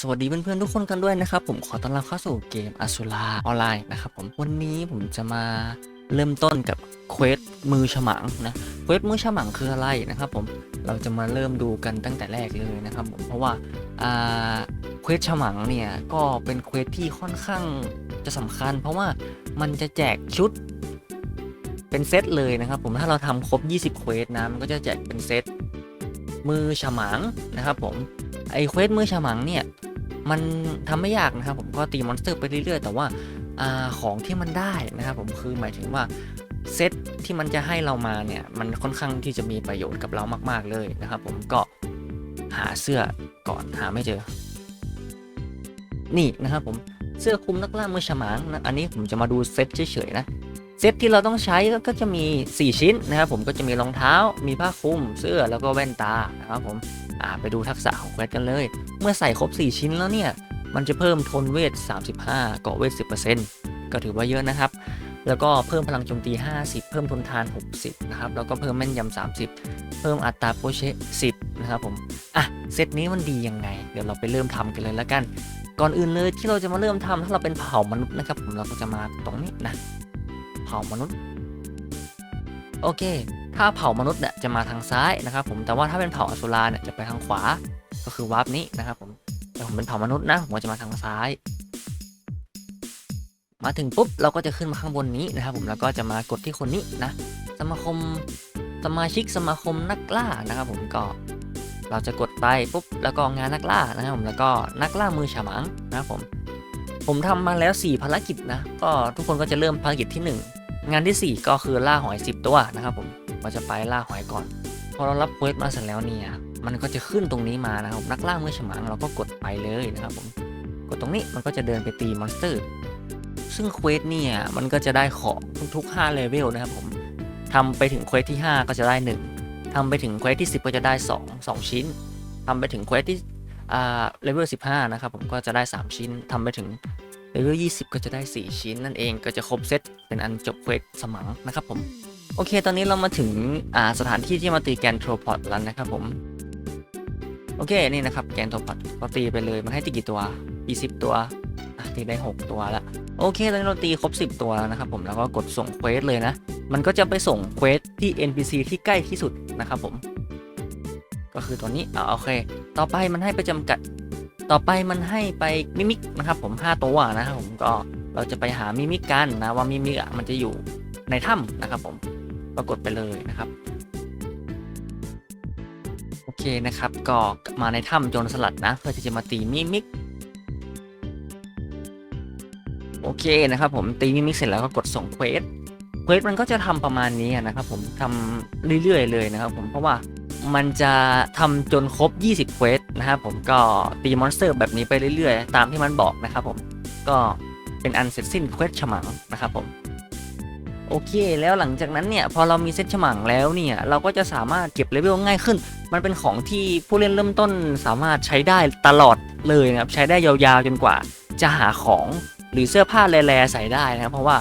สวัสดีเพื่อนๆทุกคนกันด้วยนะครับ ผมขอต้อนรับเข้าสู่เกมอสุราออนไลน์นะครับผมวันนี้ผมจะมาเริ่มต้นกับเควสมือฉมังนะเควสมือฉมังคืออะไรนะครับผมเราจะมาเริ่มดูกันตั้งแต่แรกเลยนะครับผมเพราะว่าเควสฉมังเนี่ยก็เป็นเควสที่ค่อนข้างจะสำคัญ เพราะว่ามันจะแจกชุดเป็นเซตเลยนะครับผมถ้าเราทำครบ 20เควสนะมันก็จะแจกเป็นเซตมือฉมังนะครับผมไอเควสมือฉมังเนี่ย มันทำไม่ยากนะครับผมก็ตีมอนสเตอร์ไปเรื่อยๆ แต่ว่าอของที่มันได้นะครับผมคือหมายถึงว่าเซตที่มันจะให้เรามาเนี่ยมันค่อนข้างที่จะมีประโยชน์กับเรามาก ๆเลยนะครับผมก็หาเสื้อก่อนหาไม่เจอ นี่นะครับผมเสื้อคลุมนักล่ามือฉมังนะอันนี้ผมจะมาดูเซตเฉยๆนะ เซตที่เราต้องใช้ก็จะมี 4 ชิ้นนะครับผมก็จะมีรองเท้า มีผ้าคลุม เสื้อแล้วก็แว่นตานะครับผมไปดูทักษะของเวสกันเลย เมื่อใส่ครบ 4 ชิ้นแล้วเนี่ย มันจะเพิ่มทนเวท 35 เกาะเวท 10%ก็ถือว่าเยอะนะครับ แล้วก็เพิ่มพลังโจมตี 50 เพิ่มทนทาน 60 นะครับ แล้วก็เพิ่มแม่นยำ 30 เพิ่มอัตราโปรเช10 นะครับผม อะ เซตนี้มันดียังไง เดี๋ยวเราไปเริ่มทำกันเลยแล้วกัน ก่อนอื่นเลยที่เราจะมาเริ่มทำถ้าเราเป็นเผ่ามนุษย์นะครับผมเราก็จะมาตรงนี้นะ เผ่ามนุษย์ โอเค ถ้าเผ่ามนุษย์เนี่ยจะมาทางซ้ายนะครับ ผม แต่ว่าถ้าเป็นเผ่าอสุราเนี่ยจะไปทางขวา ก็คือวาร์ปนี้นะครับผม แต่ผมเป็นเผ่ามนุษย์นะ ผมจะมาทางซ้าย มาถึงปุ๊บเราก็จะขึ้นมาข้างบนนี้นะครับ ผม แล้วก็จะมากดที่คนนี้นะ สมาคม สมาชิกสมาคมนักล่านะครับ ผม ก็เราจะกดไปปุ๊บแล้วก็งานนักล่านะครับผมแล้วก็นักล่ามือฉมังนะครับผม ผมทำมาแล้ว 4 ภารกิจนะ ก็ทุกคนก็จะเริ่มภารกิจที่1 งานที่ 4 ก็คือล่าหอย 10 ตัวนะครับผมเราจะไปล่าหอยก่อน พอเรารับเควสมาเสร็จแล้วเนี่ย มันก็จะขึ้นตรงนี้มานะครับผมนักล่ามือฉมังเราก็กดไปเลยนะครับผม กดตรงนี้มันก็จะเดินไปตีมอนสเตอร์ ซึ่งเควสเนี่ยมันก็จะได้ของทุกๆ5เลเวลนะครับผมทำไปถึงเควสที่ 5 ก็จะได้ 1ทำไปถึงเควสที่ 10 ก็จะได้ 2 2 ชิ้นทำไปถึงเควสที่เลเวล15 นะครับผมก็จะได้ 3 ชิ้นทำไปถึง เลเวล20 ก็จะได้ 4 ชิ้นนั่นเองก็จะครบเซตเป็นอันจบเควสสมังนะครับผม โอเค ตอนนี้เรามาถึงอ่าสถานที่ที่มาตีแกนโทรพอดแล้วนะครับผม โอเค นี่นะครับแกนโทรพอดก็ตีไปเลย มันให้ตีกี่ตัว 20 ตัวตีได้ 6 ตัวแล้วโอเคตอนนี้เราตีครบ 10 ตัวแล้วนะครับผมแล้วก็กดส่งเควสเลยนะ มันก็จะไปส่งเควสที่ NPC ที่ใกล้ที่สุดนะครับผม ก็คือตัวนี้อ่าโอเค ต่อไปมันให้ไปจำกัด ต่อไปมันให้ไปมิมิกนะครับผม 5 ตัวนะครับผมก็เราจะไปหามิมิกกันนะว่ามิมิกอะมันจะอยู่ในถ้ำนะครับผมก็กดไปเลยนะครับโอเคนะครับก็มาในถ้ำโจรสลัดนะ เพื่อที่จะมาตีมิมิกโอเคนะครับผมตีมิมิกเสร็จแล้วก็กดส่งเควสเควสมันก็จะทำประมาณนี้นะครับผมทำเรื่อยๆเลยนะครับผมเพราะว่า มันจะทำจนครบ 20 เควสนะครับผมก็ตีมอนสเตอร์แบบนี้ไปเรื่อยๆ ตามที่มันบอกนะครับผมก็เป็นอันเสร็จสิ้นเควสฉมังนะครับผมโอเค แล้วหลังจากนั้นเนี่ย พอเรามีเซตฉมังแล้วเนี่ย เราก็จะสามารถเก็บเลเวลง่ายขึ้น มันเป็นของที่ผู้เล่นเริ่มต้นสามารถใช้ได้ตลอดเลยนะครับ ใช้ได้ยาวๆจนกว่าจะหาของหรือเสื้อผ้าแลๆใส่ได้นะครับ เพราะว่า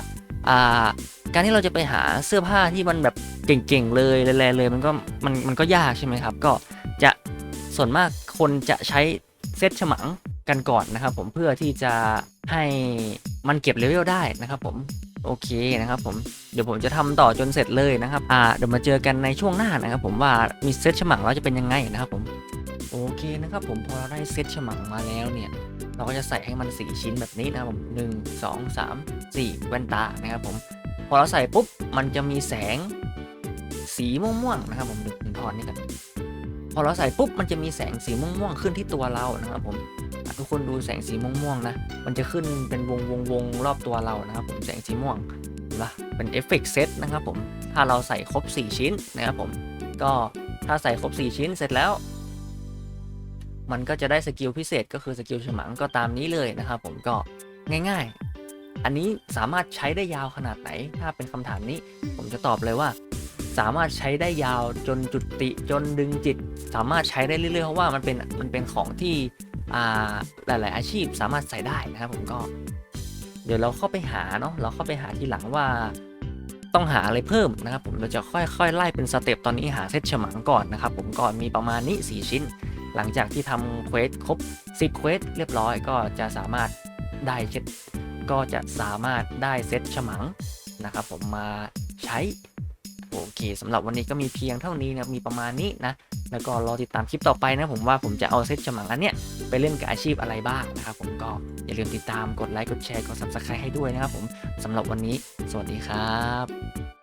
อ่า การที่เราจะไปหาเสื้อผ้าที่มันแบบเก่งๆเลยแลๆเลยมันก็มันมันก็ยากใช่ไหมครับ ก็จะส่วนมากคนจะใช้เซตฉมังกันก่อนนะครับ ผมเพื่อที่จะให้มันเก็บเลเวลได้นะครับ ผมโอเคนะครับผมเดี๋ยวผมจะทำต่อจนเสร็จเลยนะครับอ่าเดี๋ยวมาเจอกันในช่วงหน้านะครับ ผมว่ามีเซตฉมังแล้วจะเป็นยังไงนะครับ ผมโอเคนะครับ ผมพอเราได้เซตฉมังมาแล้วเนี่ยเราก็จะใส่ให้มัน 4 ชิ้นแบบนี้นะครับผมหนึ่งสองสามสี่แว่นตานะครับผม พอเราใส่ปุ๊บมันจะมีแสงสีม่วงๆนะครับผมดึงถอนนี่กันพอเราใส่ปุ๊บมันจะมีแสงสีม่วงๆขึ้นที่ตัวเรานะครับผมทุกคนดูแสงสีม่วงๆนะ มันจะขึ้นเป็นวงวงวงๆรอบตัวเรานะครับผมแสงสีม่วงเห็นปะเป็นเอฟเฟกต์เซตนะครับผม ถ้าเราใส่ครบ 4 ชิ้นนะครับผม ก็ถ้าใส่ครบ 4 ชิ้นเสร็จแล้ว มันก็จะได้สกิลพิเศษก็คือสกิลฉมังก็ตามนี้เลยนะครับผมก็ง่าย ๆ อันนี้สามารถใช้ได้ยาวขนาดไหน ถ้าเป็นคำถามนี้ ผมจะตอบเลยว่า สามารถใช้ได้ยาวจนจุดติจนดึงจิต สามารถใช้ได้เรื่อยๆเพราะว่ามันเป็นมันเป็นของที่อ่าหลาย ๆ อาชีพสามารถใส่ได้นะครับผมก็เดี๋ยวเราเข้าไปหาเนาะเราเข้าไปหาทีหลังว่าต้องหาอะไรเพิ่มนะครับผมเราจะค่อยๆ ไล่เป็นสเต็ปตอนนี้หาเซตฉมังก่อนนะครับผมก่อนมีประมาณนี้ 4 ชิ้น หลังจากที่ทำเควสครบ 10เควสเรียบร้อยก็จะสามารถได้เช็ด ก็จะสามารถได้เซตฉมังนะครับผมมาใช้โอเคสำหรับวันนี้ก็มีเพียงเท่านี้นะมีประมาณนี้นะแล้วก็รอติดตามคลิปต่อไปนะผมว่าผมจะเอาเซตฉมังอันเนี้ยไปเล่นกับอาชีพอะไรบ้างนะครับผมก็อย่าลืมติดตามกดไลค์กดแชร์กด subscribe ให้ด้วยนะครับผมสำหรับวันนี้ สวัสดีครับ